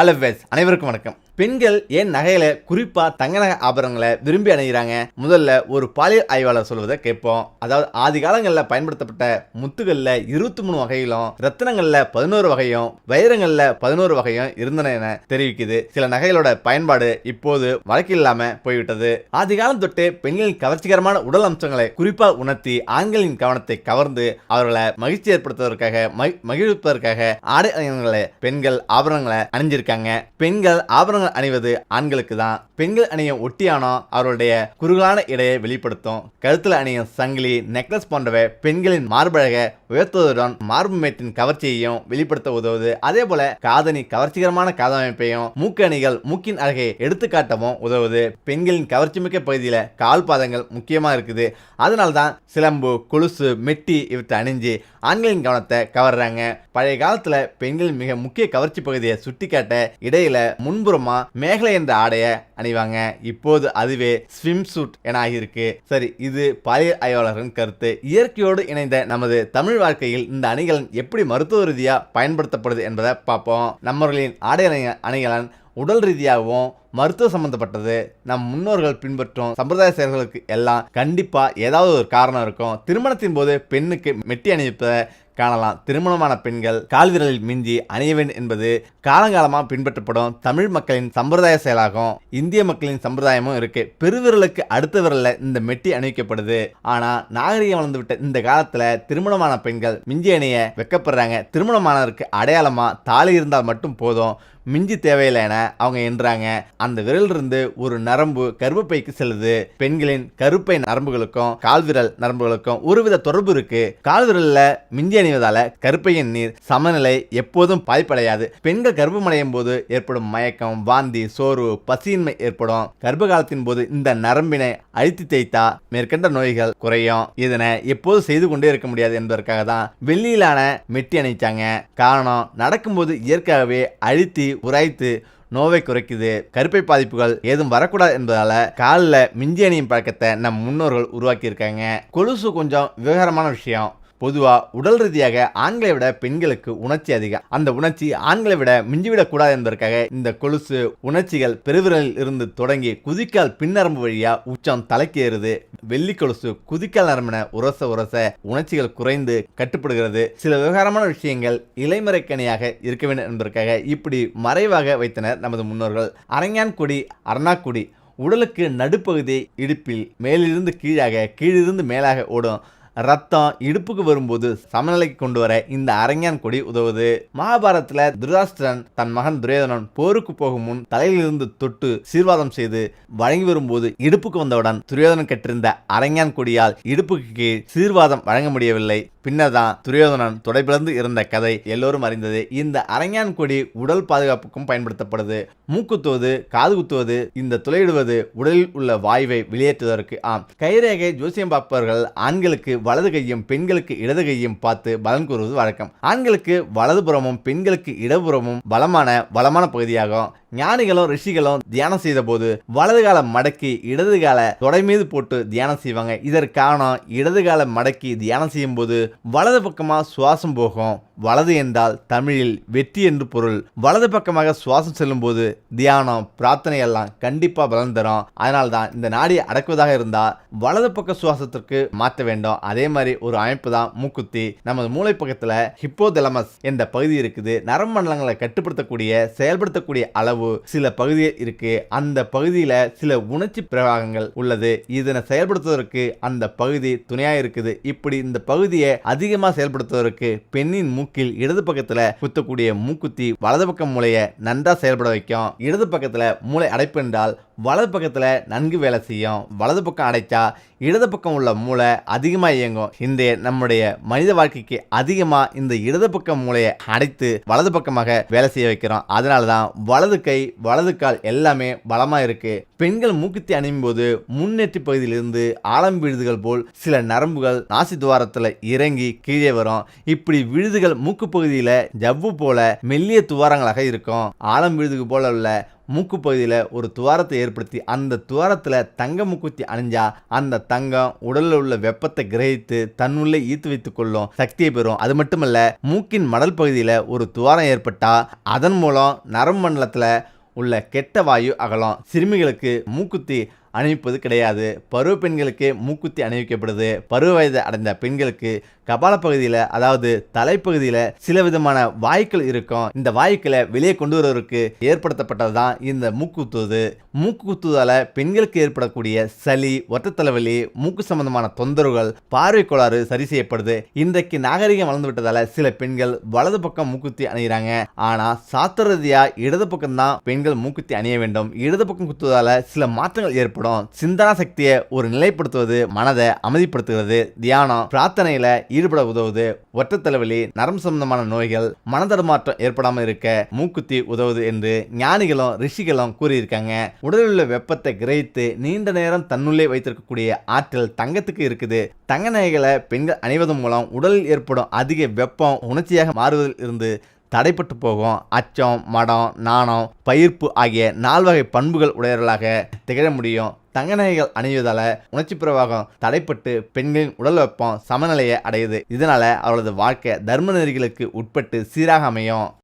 Hello வெஸ் அனைவருக்கும் வணக்கம். பெண்கள் ஏன் நகைகளை குறிப்பா தங்க நகை ஆபரணங்களை விரும்பி அணிகிறாங்க? முதல்ல ஒரு பாலியல் ஆய்வாளர் சொல்வதை கேட்போம். அதாவது ஆதி காலங்களில் பயன்படுத்தப்பட்ட முத்துகள்ல இருபத்தி மூணு வகையிலும் ரத்தினங்கள்ல பதினோரு வகையும் வைரங்கள்ல பதினோரு வகையும் இருந்தன என தெரிவிக்குது. சில நகைகளோட பயன்பாடு இப்போது வழக்கில்லாம போய்விட்டது. ஆதி காலம் தொட்டு பெண்களின் கவர்ச்சிகரமான உடல் அம்சங்களை குறிப்பா உணர்த்தி ஆண்களின் கவனத்தை கவர்ந்து அவர்களை மகிழ்ச்சி ஏற்படுத்துவதற்காக மகி- மகிழ்விப்பதற்காக ஆடை அணிகளை பெண்கள் ஆபரணங்களை இருக்காங்க. பெண்கள் ஆபரணங்கள் அணிவது ஆண்களுக்கு தான். பெண்கள் அணியும் ஒட்டியானம் அவருடைய குறுகலான இடையை வெளிப்படுத்தும். கருத்தில் அணியும் சங்கிலி நெக்லஸ் போன்றவை பெண்களின் மார்பழக உயர்த்துவதுடன் மார்பு மேட்டின் கவர்ச்சியையும் வெளிப்படுத்த உதவுது. அதே போல காதணி கவர்ச்சிகரமான காதமைப்பையும் மூக்கு அணிகள் மூக்கின் அழகை எடுத்துக்காட்டவும் உதவுது. பெண்களின் கவர்ச்சிமிக்க பகுதியில் கால் பாதங்கள் முக்கியமா இருக்குது. அதனால தான் சிலம்பு கொலுசு மெட்டி இவற்றை அணிஞ்சு ஆண்களின் கவனத்தை கவர்றாங்க. பழைய காலத்தில் பெண்களின் மிக முக்கிய கவர்ச்சி பகுதியை சட்டை இடையில முன்புறமா மேகலை என்ற ஆடைய அணிவாங்க. இப்போது அதுவே ஸ்விம் சூட் என ஆகியிருக்கு சரி இது பழைய ஆய்வாளர்களின் கருத்து. இயற்கையோடு இணைந்த நமது தமிழ் வாழ்க்கையில் இந்த அணிகலன் எப்படி மருத்துவ ரீதியா பயன்படுத்தப்படுது என்பதை பார்ப்போம். நம்மர்களின் ஆடை அணி- அணிகலன் உடல் ரீதியாகவும் மருத்துவ சம்பந்தப்பட்டது. நம் முன்னோர்கள் பின்பற்றும் சம்பிரதாய செயல்களுக்கு எல்லாம் கண்டிப்பாக ஏதாவது ஒரு காரணம் இருக்கும். திருமணத்தின் போது பெண்ணுக்கு மெட்டி அணிவிப்பதை காணலாம். திருமணமான பெண்கள் கால்விரலில் மிஞ்சி அணிய வேண்டும் என்பது காலங்காலமாக பின்பற்றப்படும் தமிழ் மக்களின் சம்பிரதாய செயலாகும். இந்திய மக்களின் சம்பிரதாயமும் இருக்கு. பெருவிரலுக்கு அடுத்த விரல்ல இந்த மெட்டி அணிவிக்கப்படுது. ஆனா நாகரிகம் வளர்ந்துவிட்ட இந்த காலத்துல திருமணமான பெண்கள் மிஞ்சி அணிய வெக்கப்படுறாங்க. திருமணமானவருக்கு அடையாளமா தாலி இருந்தால் மட்டும் போதும். மிஞ்சி தேவையில்லை என அவங்க என்றாங்க. அந்த விரலிருந்து ஒரு நரம்பு கருப்பைக்கு செல்லுது. பெண்களின் கருப்பை நரம்புகளுக்கும் கால்விரல் நரம்புகளுக்கும் ஒருவித தொடர்பு இருக்கு. கால்விரல்ல மிஞ்சி அணிவதால கருப்பையின் நீர் சமநிலை எப்போதும் பாய்ப்படையாது பெண்கள் கர்ப்பமடையும் போது ஏற்படும் மயக்கம் வாந்தி சோர்வு பசியின்மை ஏற்படும். கர்ப்ப காலத்தின் போது இந்த நரம்பினை அழுத்தி தேய்த்தா மேற்கண்ட நோய்கள் குறையும். இதனை எப்போது செய்து கொண்டே இருக்க முடியாது என்பதற்காக தான் வெள்ளியிலான மெட்டி அணிச்சாங்க காரணம் நடக்கும்போது இயற்கையாகவே அழுத்தி உராய்த்து நோவை குறைக்குது கருப்பை பாதிப்புகள் ஏதும் வரக்கூடாது என்பதால காலில் மிஞ்சி அணியும் பழக்கத்தை நம் முன்னோர்கள் உருவாக்கியிருக்காங்க. கொலுசு கொஞ்சம் விவகாரமான விஷயம். பொதுவாக உடல் ரீதியாக ஆண்களை விட பெண்களுக்கு உணர்ச்சி அதிகம். அந்த உணர்ச்சி ஆண்களை விட மிஞ்சிவிடக்கூடாது என்பதற்காக இந்த கொலுசு உணர்ச்சிகள் பெருவிரலில் இருந்து தொடங்கி குதிக்கால் பின்னரம்பு வழியாக உச்சம் தலைக்கு ஏறுது. வெள்ளி கொலுசு குதிக்கால் நரம்பின உரச உரச உணர்ச்சிகள் குறைந்து கட்டுப்படுகிறது. சில விவகாரமான விஷயங்கள் இலைமறைக்கணியாக இருக்க வேண்டும் என்பதற்காக இப்படி மறைவாக வைத்தனர் நமது முன்னோர்கள். அரங்கான்குடி அரணாக்குடி உடலுக்கு நடுப்பகுதி இடுப்பில் மேலிருந்து கீழாக கீழிருந்து மேலாக ஓடும் ரத்தம் இடுப்புக்கு வரும்போது சமநிலைக்கு கொண்டு வர இந்த அரங்கான் கொடி உதவுது. மகாபாரதத்துல துராஷ்டிரன் தன் மகன் துரியோதனன் போருக்கு போகும் முன் தலையிலிருந்து தொட்டு சீர்வாதம் செய்து வழங்கி வரும்போது இடுப்புக்கு வந்தவுடன் துரியோதனன் கட்டிருந்த அரங்கான் கொடியால் இடுப்புக்கு கீழ் சீர்வாதம் வழங்க முடியவில்லை. பின்னர் தான் துரியோதனன் தொடைபிளந்து இருந்த கதை எல்லோரும் அறிந்தது. இந்த அரங்கான் கொடி உடல் பாதுகாப்புக்கும் பயன்படுத்தப்படுது. மூக்குத்துவது காது குத்துவது இந்த துளையிடுவது உடலில் உள்ள வாயுவை வெளியேற்றுவதற்கு ஆம். கைரேகை ஜோசியம் பார்ப்பவர்கள் ஆண்களுக்கு வலது கையும் பெண்களுக்கு இடது கையும் பார்த்து பலன் கூறுவது வழக்கம். ஆண்களுக்கு வலதுபுறமும் பெண்களுக்கு இடதுபுறமும் பலமான வளமான பகுதியாகும். ஞானிகளும் ரிஷிகளும் தியானம் செய்த போது வலது கால மடக்கி இடது கால தொடை மீது போட்டு தியானம் செய்வாங்க. இதற்கு காரணம் இடது கால மடக்கி தியானம் செய்யும் போது வலது பக்கமாக சுவாசம் போகும். வலது என்றால் தமிழில் வெற்றி என்று பொருள். வலது பக்கமாக சுவாசம் செல்லும் போது தியானம் பிரார்த்தனை எல்லாம் கண்டிப்பாக பலன் தரும். அதனால தான் இந்த நாடியை அடக்குவதாக இருந்தால் வலது பக்க சுவாசத்திற்கு மாற்ற வேண்டும். அதே மாதிரி ஒரு அமைப்பு தான் மூக்குத்தி. நமது மூளை பக்கத்தில் ஹிப்போதெலமஸ் என்ற பகுதி இருக்குது. நரம்பு மண்டலங்களை கட்டுப்படுத்தக்கூடிய செயல்படுத்தக்கூடிய அளவு சில பகுதியில் இருக்கு. அந்த பகுதியில் சில உணர்ச்சி பிரவாகங்கள் உள்ளது. இதனை செயல்படுத்துவதற்கு அந்த பகுதி துணையாக இருக்குது. இப்படி இந்த பகுதியை அதிகமாக செயல்படுத்துவதற்கு பெண்ணின் மூக்கில் இடது பக்கத்தில் குத்தக்கூடிய மூக்குத்தி வலது பக்கம் மூளையை நன்றாக செயல்பட வைக்கும். இடது பக்கத்தில் மூளை அடைப்பு என்றால் வலது பக்கத்தில் நன்கு வேலை செய்யும் வலது பக்கம் அடைச்சா இடது பக்கம் உள்ள மூளை அதிகமாக இயங்கும். இந்த நம்முடைய மனித வாழ்க்கைக்கு அதிகமாக இந்த இடது பக்கம் மூளையை அடைத்து வலது பக்கமாக வேலை செய்ய வைக்கிறோம். அதனால தான் வலது கை வலது கால் எல்லாமே பலமாக இருக்குது பெண்கள் மூக்குத்தி அணியும் போது முன்னேற்றி பகுதியிலிருந்து ஆழம் விழுதுகள் போல் சில நரம்புகள் நாசி துவாரத்தில் இறங்கி கீழே வரும். இப்படி விழுதுகள் மூக்கு பகுதியில் ஜவ்வு போல மெல்லிய துவாரங்களாக இருக்கும். ஆழம் விழுதுகள் போல உள்ள மூக்கு பகுதியில் ஒரு துவாரத்தை ஏற்படுத்தி அந்த துவாரத்தில் தங்க மூக்குத்தி அணிஞ்சா அந்த தங்கம் உடலில் உள்ள வெப்பத்தை கிரகித்து தன்னுள்ளே ஈர்த்து வைத்துக் கொள்ளும் சக்தியை பெறும். அது மட்டுமல்ல மூக்கின் மடல் பகுதியில் ஒரு துவாரம் ஏற்பட்டா அதன் மூலம் நரம்பு மண்டலத்தில் உள்ள கெட்ட வாயு அகலம். சிறுமிகளுக்கு மூக்குத்தி அணிவிப்பது கிடையாது. பருவ பெண்களுக்கு மூக்குத்தி அணிவிக்கப்படுது. பருவ வயது அடைந்த பெண்களுக்கு கபால பகுதியில் அதாவது தலைப்பகுதியில் சில விதமான வாய்க்கள் இருக்கும். இந்த வாய்க்களை வெளியே கொண்டு வருவதற்கு ஏற்படுத்தப்பட்டது தான் இந்த மூக்கு குத்துவது மூக்கு குத்துவதால் பெண்களுக்கு ஏற்படக்கூடிய சளி ஒத்த தலைவலி மூக்கு சம்பந்தமான தொந்தரவுகள் பார்வை கோளாறு சரி செய்யப்படுது. இன்றைக்கு நாகரிகம் வளர்ந்து விட்டதால சில பெண்கள் வலது பக்கம் மூக்குத்தி அணிகிறாங்க. ஆனா சாஸ்திர இடது பக்கம் தான் பெண்கள் மூக்குத்தி அணிய வேண்டும். இடது பக்கம் குத்துவதால சில மாற்றங்கள் ஏற்படும். சிந்தனா சக்தியை ஒரு நிலைப்படுத்துவது மனதை அமைதிப்படுத்துகிறது தியானம் பிரார்த்தனையில ஈடுபட உதவுது ஒற்றை தலைவலி நரம்பு சம்பந்தமான நோய்கள் மனதடுமாற்றம் ஏற்படாமல் இருக்க மூக்குத்தி உதவுது என்று ஞானிகளும் ரிஷிகளும் கூறியிருக்காங்க. உடலில் உள்ள வெப்பத்தை கிரகித்து நீண்ட நேரம் தன்னுள்ளே வைத்திருக்கக்கூடிய ஆற்றல் தங்கத்துக்கு இருக்குது. தங்க நகைகளை பெண்கள் அணிவதன் மூலம் உடலில் ஏற்படும் அதிக வெப்பம் உணர்ச்சியாக மாறுவதில் இருந்து தடைப்பட்டு போகும். அச்சம் மடம் நாணம் பயிர்ப்பு ஆகிய நால்வகை பண்புகள் உடையவர்களாக திகழ முடியும். தங்க நகைகள் அணிவதால உணர்ச்சி பிரவாகம் தடைப்பட்டு பெண்களின் உடல் வெப்பம் சமநிலையை அடையுது. இதனால அவளது வாழ்க்கை தர்ம நெறிகளுக்கு உட்பட்டு சீராக அமையும்.